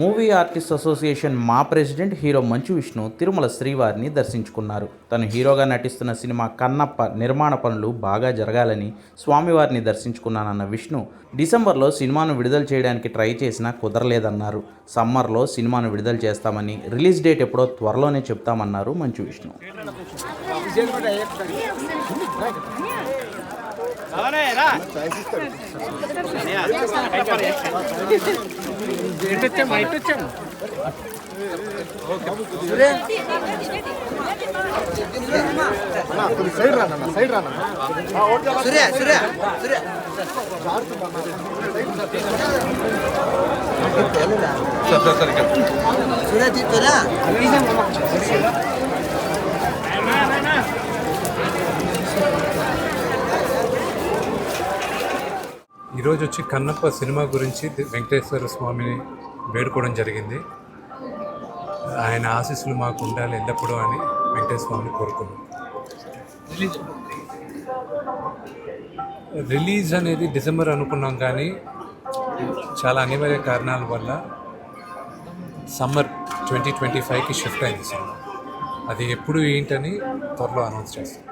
Movie artist association మా president hero Manchu Vishnu Tirumala శ్రీవారిని దర్శించుకున్నారు. తను హీరోగా నటిస్తున్న సినిమా కన్నప్ప నిర్మాణ పనులు బాగా జరగాలని స్వామివారిని దర్శించుకున్నానన్న విష్ణు డిసెంబర్లో సినిమాను విడుదల చేయడానికి ట్రై చేసినా కుదరలేదన్నారు. సమ్మర్లో సినిమాను విడుదల చేస్తామని రిలీజ్ డేట్ ఎప్పుడో త్వరలోనే చెప్తామన్నారు మంచు విష్ణు. సైడ్ రానన్న సైడ్ రానన్న సూర్య సూర్య సూర్య సూర్య తీసుకోరా ఈరోజు వచ్చి కన్నప్ప సినిమా గురించి వెంకటేశ్వర స్వామిని వేడుకోవడం జరిగింది. ఆయన ఆశీస్సులు మాకు ఉండాలి ఎల్లప్పుడూ అని వెంకటేశ్వర స్వామిని కోరుకున్నాం. రిలీజ్ అనేది డిసెంబర్ అనుకున్నాం కానీ చాలా అనివార్య కారణాల వల్ల సమ్మర్ ట్వంటీ ట్వంటీ ఫైవ్కి షిఫ్ట్ అయింది సినిమా. అది ఎప్పుడు ఏంటని త్వరలో అనౌన్స్ చేస్తాం.